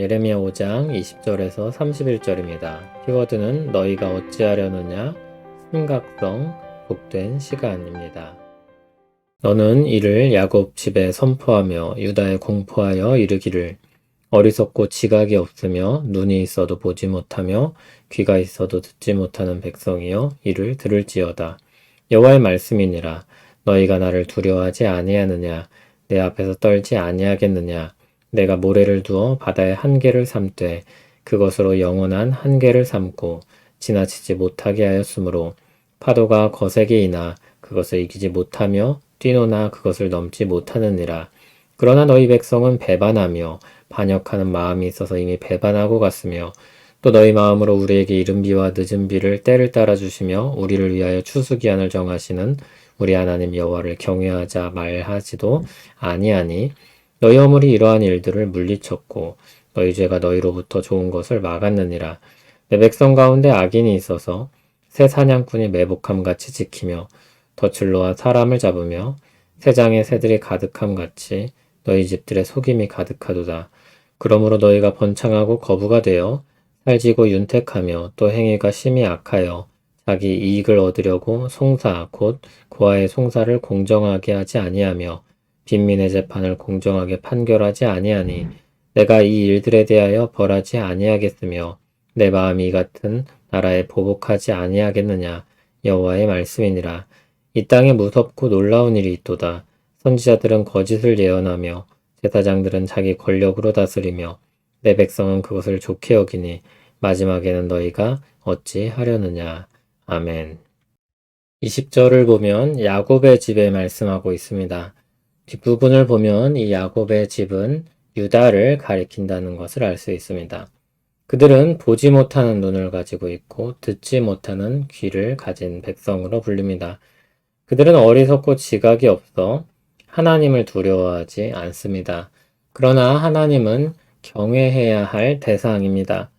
예레미야 5장 20절에서 31절입니다. 키워드는 너희가 어찌하려느냐 심각성 복된 시간입니다. 너는 이를 야곱 집에 선포하며 유다에 공포하여 이르기를 어리석고 지각이 없으며 눈이 있어도 보지 못하며 귀가 있어도 듣지 못하는 백성이여 이를 들을지어다. 여호와의 말씀이니라 너희가 나를 두려워하지 아니하느냐 내 앞에서 떨지 아니하겠느냐 내가 모래를 두어 바다의 한계를 삼되 그것으로 영원한 한계를 삼고 지나치지 못하게 하였으므로 파도가 거세게 이나 그것을 이기지 못하며 뛰노나 그것을 넘지 못하느니라. 그러나 너희 백성은 배반하며 반역하는 마음이 있어서 이미 배반하고 갔으며 또 너희 마음으로 우리에게 이른 비와 늦은 비를 때를 따라 주시며 우리를 위하여 추수 기한을 정하시는 우리 하나님 여호와를 경외하자 말하지도 아니하니 너희 어물이 이러한 일들을 물리쳤고 너희 죄가 너희로부터 좋은 것을 막았느니라 내 백성 가운데 악인이 있어서 새 사냥꾼이 매복함 같이 지키며 덫을로와 사람을 잡으며 새장에 새들이 가득함 같이 너희 집들의 속임이 가득하도다. 그러므로 너희가 번창하고 거부가 되어 살지고 윤택하며 또 행위가 심히 악하여 자기 이익을 얻으려고 송사 곧 고아의 송사를 공정하게 하지 아니하며 빈민의 재판을 공정하게 판결하지 아니하니 내가 이 일들에 대하여 벌하지 아니하겠으며 내 마음이 이 같은 나라에 보복하지 아니하겠느냐 여호와의 말씀이니라. 이 땅에 무섭고 놀라운 일이 있도다. 선지자들은 거짓을 예언하며 제사장들은 자기 권력으로 다스리며 내 백성은 그것을 좋게 여기니 마지막에는 너희가 어찌 하려느냐. 아멘. 20절을 보면 야곱의 집에 말씀하고 있습니다. 뒷부분을 보면 이 야곱의 집은 유다를 가리킨다는 것을 알 수 있습니다. 그들은 보지 못하는 눈을 가지고 있고 듣지 못하는 귀를 가진 백성으로 불립니다. 그들은 어리석고 지각이 없어 하나님을 두려워하지 않습니다. 그러나 하나님은 경외해야 할 대상입니다.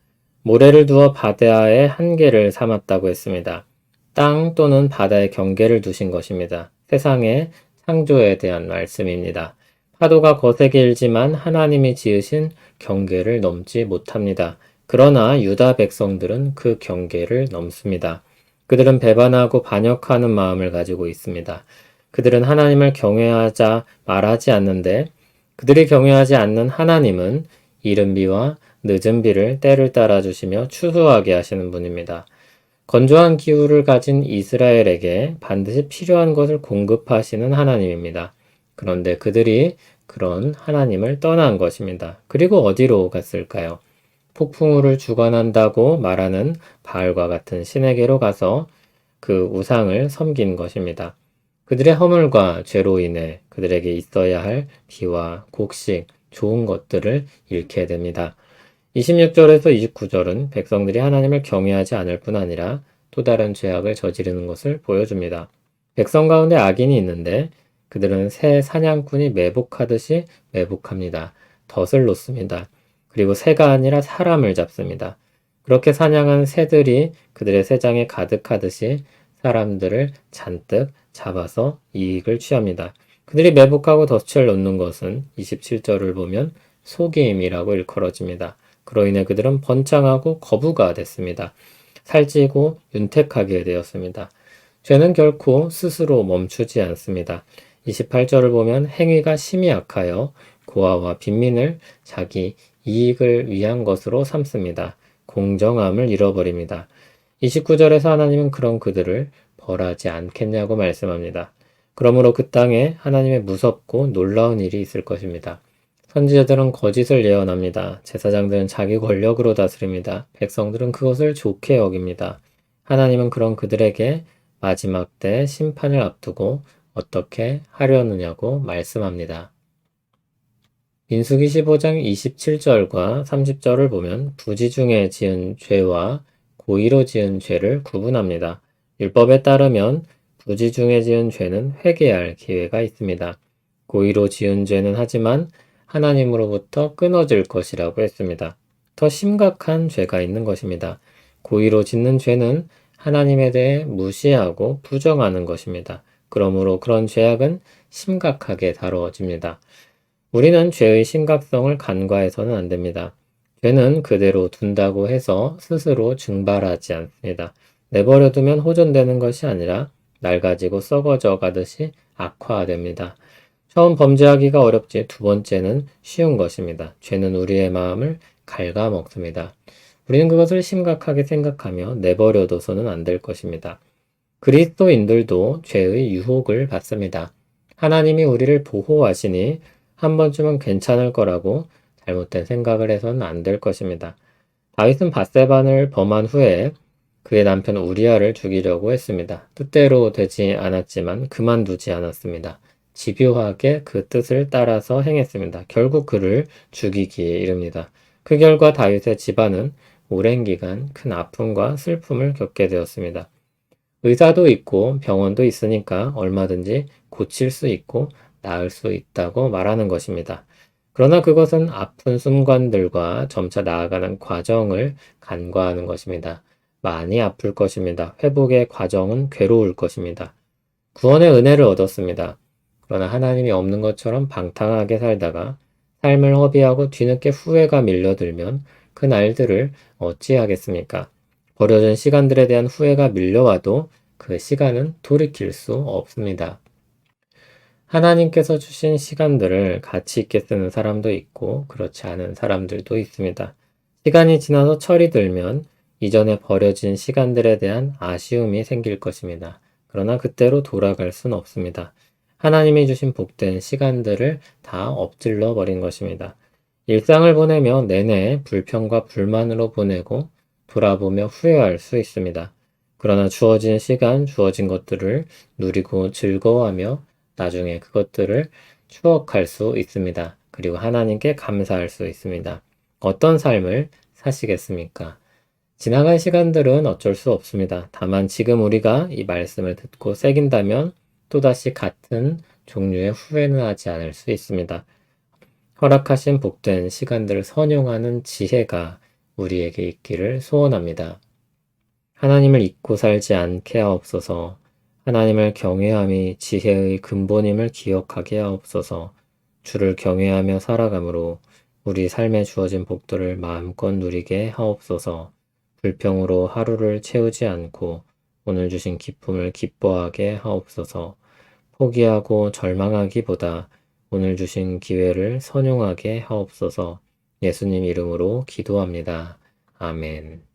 모래를 두어 바다의 한계를 삼았다고 했습니다. 땅 또는 바다의 경계를 두신 것입니다. 세상의 창조에 대한 말씀입니다. 파도가 거세게 일지만 하나님이 지으신 경계를 넘지 못합니다. 그러나 유다 백성들은 그 경계를 넘습니다. 그들은 배반하고 반역하는 마음을 가지고 있습니다. 그들은 하나님을 경외하자 말하지 않는데 그들이 경외하지 않는 하나님은 이른 비와 늦은 비를 때를 따라 주시며 추수하게 하시는 분입니다. 건조한 기후를 가진 이스라엘에게 반드시 필요한 것을 공급하시는 하나님입니다. 그런데 그들이 그런 하나님을 떠난 것입니다. 그리고 어디로 갔을까요? 폭풍우를 주관한다고 말하는 바알과 같은 신에게로 가서 그 우상을 섬긴 것입니다. 그들의 허물과 죄로 인해 그들에게 있어야 할 비와 곡식, 좋은 것들을 잃게 됩니다. 26절에서 29절은 백성들이 하나님을 경외하지 않을 뿐 아니라 또 다른 죄악을 저지르는 것을 보여줍니다. 백성 가운데 악인이 있는데 그들은 새 사냥꾼이 매복하듯이 매복합니다. 덫을 놓습니다. 그리고 새가 아니라 사람을 잡습니다. 그렇게 사냥한 새들이 그들의 새장에 가득하듯이 사람들을 잔뜩 잡아서 이익을 취합니다. 그들이 매복하고 덫을 놓는 것은 27절을 보면 속임이라고 일컬어집니다. 그로 인해 그들은 번창하고 거부가 됐습니다. 살찌고 윤택하게 되었습니다. 죄는 결코 스스로 멈추지 않습니다. 28절을 보면 행위가 심히 악하여 고아와 빈민을 자기 이익을 위한 것으로 삼습니다. 공정함을 잃어버립니다. 29절에서 하나님은 그런 그들을 벌하지 않겠냐고 말씀합니다. 그러므로 그 땅에 하나님의 무섭고 놀라운 일이 있을 것입니다. 선지자들은 거짓을 예언합니다. 제사장들은 자기 권력으로 다스립니다. 백성들은 그것을 좋게 여깁니다. 하나님은 그런 그들에게 마지막 때 심판을 앞두고 어떻게 하려느냐고 말씀합니다. 민수기 15장 27절과 30절을 보면 부지 중에 지은 죄와 고의로 지은 죄를 구분합니다. 율법에 따르면 부지 중에 지은 죄는 회개할 기회가 있습니다. 고의로 지은 죄는 하지만 하나님으로부터 끊어질 것이라고 했습니다. 더 심각한 죄가 있는 것입니다. 고의로 짓는 죄는 하나님에 대해 무시하고 부정하는 것입니다. 그러므로 그런 죄악은 심각하게 다루어집니다. 우리는 죄의 심각성을 간과해서는 안 됩니다. 죄는 그대로 둔다고 해서 스스로 증발하지 않습니다. 내버려두면 호전되는 것이 아니라 낡아지고 썩어져 가듯이 악화됩니다. 처음 범죄하기가 어렵지 두 번째는 쉬운 것입니다. 죄는 우리의 마음을 갉아먹습니다. 우리는 그것을 심각하게 생각하며 내버려둬서는 안 될 것입니다. 그리스도인들도 죄의 유혹을 받습니다. 하나님이 우리를 보호하시니 한 번쯤은 괜찮을 거라고 잘못된 생각을 해서는 안 될 것입니다. 다윗은 바세반을 범한 후에 그의 남편 우리아를 죽이려고 했습니다. 뜻대로 되지 않았지만 그만두지 않았습니다. 집요하게 그 뜻을 따라서 행했습니다. 결국 그를 죽이기에 이릅니다. 그 결과 다윗의 집안은 오랜 기간 큰 아픔과 슬픔을 겪게 되었습니다. 의사도 있고 병원도 있으니까 얼마든지 고칠 수 있고 나을 수 있다고 말하는 것입니다. 그러나 그것은 아픈 순간들과 점차 나아가는 과정을 간과하는 것입니다. 많이 아플 것입니다. 회복의 과정은 괴로울 것입니다. 구원의 은혜를 얻었습니다. 그러나 하나님이 없는 것처럼 방탕하게 살다가 삶을 허비하고 뒤늦게 후회가 밀려들면 그 날들을 어찌하겠습니까? 버려진 시간들에 대한 후회가 밀려와도 그 시간은 돌이킬 수 없습니다. 하나님께서 주신 시간들을 가치 있게 쓰는 사람도 있고 그렇지 않은 사람들도 있습니다. 시간이 지나서 철이 들면 이전에 버려진 시간들에 대한 아쉬움이 생길 것입니다. 그러나 그때로 돌아갈 수는 없습니다. 하나님이 주신 복된 시간들을 다 엎질러 버린 것입니다. 일상을 보내며 내내 불평과 불만으로 보내고 돌아보며 후회할 수 있습니다. 그러나 주어진 시간, 주어진 것들을 누리고 즐거워하며 나중에 그것들을 추억할 수 있습니다. 그리고 하나님께 감사할 수 있습니다. 어떤 삶을 사시겠습니까? 지나간 시간들은 어쩔 수 없습니다. 다만 지금 우리가 이 말씀을 듣고 새긴다면 또다시 같은 종류의 후회는 하지 않을 수 있습니다. 허락하신 복된 시간들을 선용하는 지혜가 우리에게 있기를 소원합니다. 하나님을 잊고 살지 않게 하옵소서. 하나님을 경외함이 지혜의 근본임을 기억하게 하옵소서. 주를 경외하며 살아감으로 우리 삶에 주어진 복들을 마음껏 누리게 하옵소서. 불평으로 하루를 채우지 않고 오늘 주신 기쁨을 기뻐하게 하옵소서. 포기하고 절망하기보다 오늘 주신 기회를 선용하게 하옵소서. 예수님 이름으로 기도합니다. 아멘.